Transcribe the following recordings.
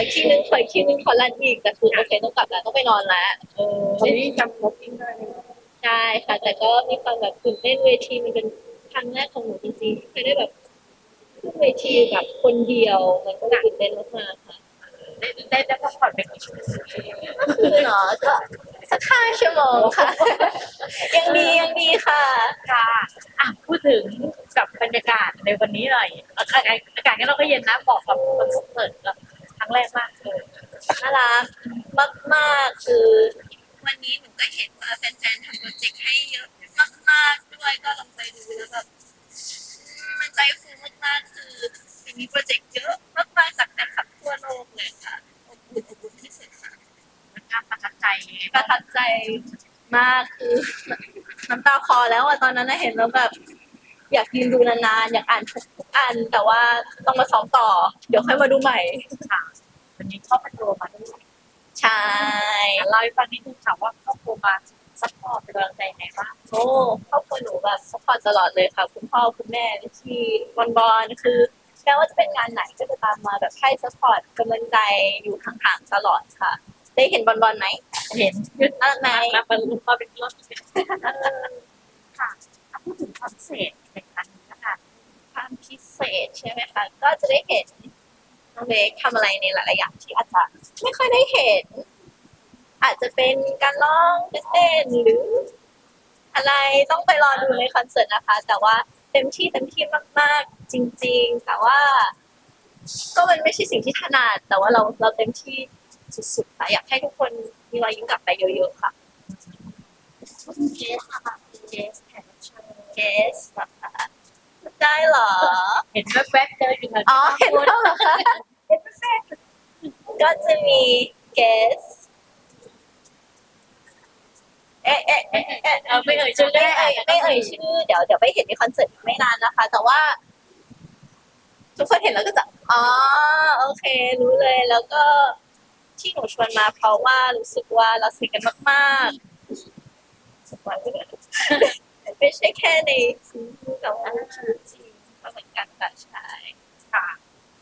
ออีกทีนึงขออีกทีนึงขอรันอีกแต่คือโอเคต้องกลับแล้วต้องไปนอนแล้วเออตอนนี้จำบ็อกกิ้งได้ไหมใช่ค่ะ แต่ก็มีความแบบตื่นเต้นเวทีมันเป็นครั้งแรกของหนูจริงๆที่เคยได้แบบขึ้นเวทีแบบคนเดียวมันก็ตื่นเต้นมากๆค่ะได้ได้ได้พักผ่อนเป็นกี่ชั่วโมงคือเนาะก็สักห้าชั่วโมงค่ะ ยังดียังดีค่ะ ค่ะอะพูดถึงกับบรรยากาศในวันนี้หน่อยอากาศอากาศงั้นเราก็เย็นนะบอกกับคอนเสิร์ตเราค รั้งแรกมากเลยน่ารักมากๆคือ วันนี้หนูก็เห็นว่าแฟนๆทำโปรเจกต์ให้เยอะมากๆด้วยก็ลองไปดูแล้วแบบมันใจฟูมากๆคือมีโปรเจกต์เยอะมากๆจากแฟนคลับทั่วโลกเลยค่ะอบอุ่นอบอุ่นที่สุดค่ะมันน่าประทับใจไงประทับใจมากคือน้ำตาคอแล้วอะตอนนั้นเห็นแล้วแบบอยากยืนดูนานๆ อยากอ่านทุกอัน แต่ว่าต้องมาซ้อมต่อ เดี๋ยวค่อยมาดูใหม่ค่ะ วันนี้ครอบครัวมาด้วยใช่เล่าให้ฟังนิดนึงค่ะว่าครอบครัวมาซัพพอร์ตเป็นกำลังใจยังไงบ้างโอ้ครอบครัวหนูแบบสปอร์ตตลอดเลยค่ะ คุณพ่อคุณแม่ที่บอลบอลคือแม้ว่าจะเป็นงานไหนก็จะตามมาแบบให้สปอร์ตกำลังใจอยู่ห่างๆตลอดค่ะ ได้เห็นบอลบอลไหมเห็นยืดน่ารักไหมแล้วมันมาเป็นรถค่ะอะพูดถึงความพิเศษในครั้งนี้นะคะความพิเศษใช่ไหมคะก็จะได้เห็น น้องเบคทำอะไรในหลายๆอย่างที่อาจจะไม่ค่อยได้เห็น อาจจะเป็นการร้องเต้นหรือ อะไรต้องไปรอดูในคอนเสิร์ตนะคะ แต่ว่าเต็มที่เต็มที่มาก ๆ จริง ๆ แต่ว่า ก็มันไม่ใช่สิ่งที่ถนัดแต่ว่าเราเราเต็มที่สุดๆค่ะอยากให้ทุกคนมีรอยยิ้มกลับไปเยอะๆค่ะเกสค่ะเกสแขกรับเชิญเกสนะคะได้เหรอ เห็นแวบๆเจออยู่แถวอ๋อนี้เห็นแล้วเหรอคะก็จะมีเกสเอ๊ะเอ๊ะเอ๊ะเอ๊ะเออไม่เอ่ยชื่อก็ไม่ได้เอ่ยไม่เอ่ยชื่อเดี๋ยวเดี๋ยวไปเห็นในคอนเสิร์ตอีกไม่นานนะคะ แต่ว่า ทุกคนเห็นแล้วก็จะอ๋อโอเค รู้เลยแล้วก็ที่หนูชวนมาเพราะว่ารู้สึกว่าเราสนิทกันมากๆสปอยล์ไปเลยไม่ใช่แค่ในซีรีส์แต่ว่าชีวิตจริง ก็เหมือนกันค่ะใช่ค่ะ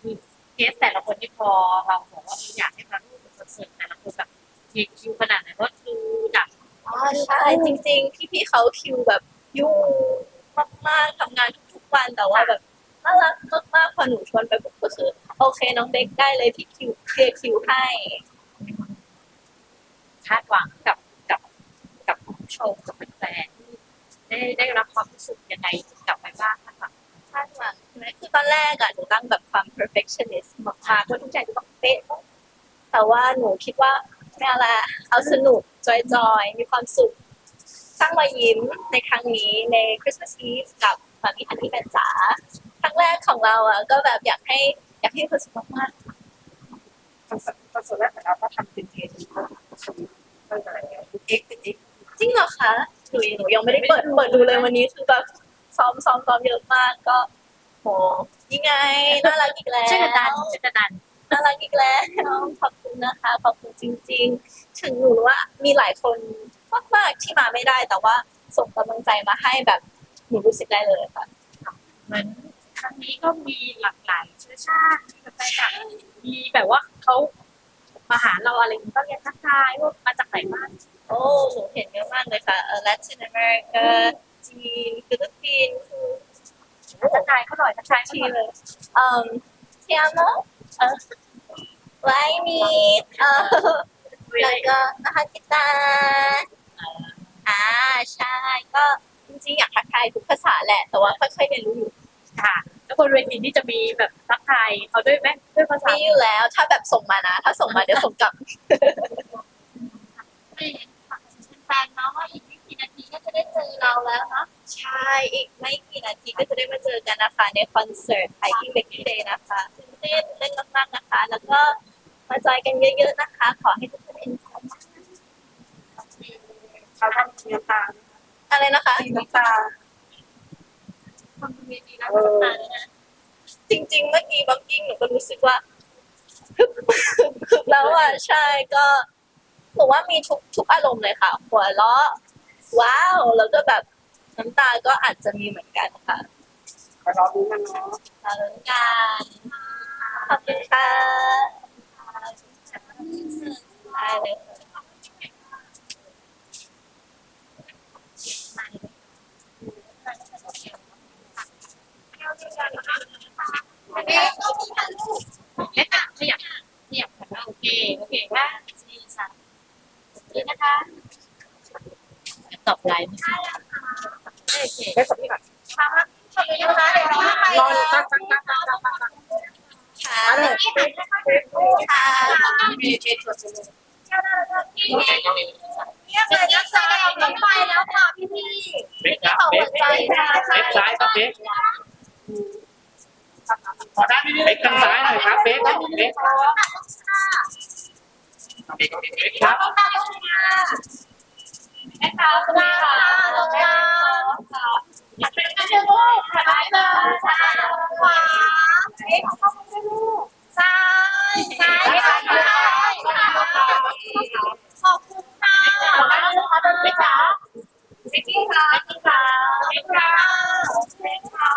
คือเกสแต่ละคนที่พอเราบอกว่าอยากให้มาร่วมคอนเสิร์ตแต่ละคนแบบมีคิวขนาดไหนก็คืออยากอ๋อใช่จริง ๆ พี่ๆเขาคิวแบบยุ่งมากๆทำงานทุกๆวันแต่ว่าแบบน่ารักมากๆพอหนูชวนไปปุ๊บก็คือโอเคน้องเบคได้เลยพี่คิวเคลียร์คิวให้คาดหวังกับกับกับผู้ชมกับแฟนๆได้ได้รับความรู้สึกยังไงกลับไปบ้างคา ตอนแรกอะหนูตั้งแบบความ perfectionist มากๆว่าทุกอย่างจะต้องเป๊ะแต่ว่าหนูคิดว่าไม่เอาละเอาสนุกจอยๆ มีความสุข สร้างรอยยิ้มในครั้งนี้ใน Christmas Eve กับมามีฮันนี่แมนจ๋าครั้งแรกของเราอะก็แบบอยากให้อยากให้คนสนุกมากคอนเสิร์ตคอนเสิร์ตแรกของเราก็ทำเป็นเทปตั้งแต่เอ็กซ์เอ็กซ์จริงเหรอคะหนูหนูยังไม่ได้เปิดเปิดดูเลยวันนี้คือแบบซ้อมซ้อมซ้อมเยอะมากก็ โหยังไงน่ารักอีกแล้วช่วยกันดันช่วยกันดันน่ารักอีกแล้วขอบคุณนะคะขอบคุณจริง ๆ ถึงหนูรู้ว่ามีหลายคนมากๆที่มาไม่ได้แต่ว่าส่งกำลังใจมาให้แบบหนูรู้สึกได้เลยค่ะเหมือนครั้งนี้ก็มีหลากหลายเชื้อชาติมีแบบจากมีแบบว่าเขามาหาเราอะไรอย่างนี้ก็เรียนทักทายว่ามาจากไหนบ้างโอ้หนูเห็นเยอะมากเลยค่ะเออ Latin America จีนฟิลิปปินส์คือ ทักทายเขาหน่อยทักทายเขาชีหน่อยเลยเอ่อเทียมเออไลมีเออแล้วก็นะคะกิตาร์อ่าใช่ก็จริงๆอยากทักทายทุกภาษาแหละ แต่ว่าค่อยๆเรียนรู้อยู่ค่ะแล้วบนเวทีนี่จะมีแบบทักทายเขาด้วยไหมด้วยภาษามีอยู่แล้ว ถ้าแบบส่งมานะ ถ้าส่งมาเดี๋ยวส่งกลับแฟนๆเนาะว่าอีกไม่กี่นาทีก็จะได้เจอเราแล้วเนาะใช่อีกไม่กี่ นาทีก็จะได้มาเจอกันนะคะ ในคอนเสิร์ตไ i กิ้งเบกกี้เดย์นะคะตื่นเต้นเล่นมากๆนะคะ แล้วก็มาจอยกันเยอะๆนะคะ ขอให้ทุกคนเอ็นจอยเขาทำน้ำตาอะไรนะคะสีน้ำตาคนบนเวทีแล้วก็ต้องมาเลยนะจริงๆ เมื่อกี้บ็อกกิ้งหนูก็รู้สึกว่าฮึบฮึบแล้วอะใช่ก็หนูว่ามีทุกทุกอารมณ์เลยค่ะ หัวเราะว้าวแล้วก็แบบ น้ำตาก็อาจจะมีเหมือนกันค่ะขอรอดูกันเนาะมาลุ้นกันขอบคุณค่ะได้เลยเอ๊ะก็มีค่ะลูกอะขยับขยับค่ะโอเคโอเคว่าสี่สามนี่นะคะตอบไลน์ไม่ใช่โอเค ได้สับพี่ก่อนขอบคุณนะคะเดี๋ยวเราไปรอแล้ตั้วงตั้งตั้งตั้งตั้งตั้งตั้งค่ะที่หันนะคะค่ะมีเอชวนเลยพี่เรียกเลยนะคะต้องไปแล้วค่ะพี่พี่เบ๊กครับขอเบ๊หักวใจค่ะเบ๊กซ้ายครับเบ๊กขอด้านนี้เบ๊กทางซ้ายหน่อยครับเบ๊กเบ๊กเบ๊กเบ๊กครับ แม่ค้าคุณค่ะแม่ค้าค่ะอยากเป็นนักเรียนลูกค่ะได้เลยขวาเอ๊ะเข้าไปด้วยลูกซ้ายซ้ายซ้ายซ้ายขอบคุณค่ะขอได้เลยค่ะเป็นเบ๊กจ๋าเบ๊กกี้ค่ะเบ๊กค่ะเบ๊กค่ะเบ๊กค่ะ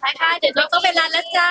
ไปค่ะเดี๋ยวเราต้องไปร้านแล้วจ้า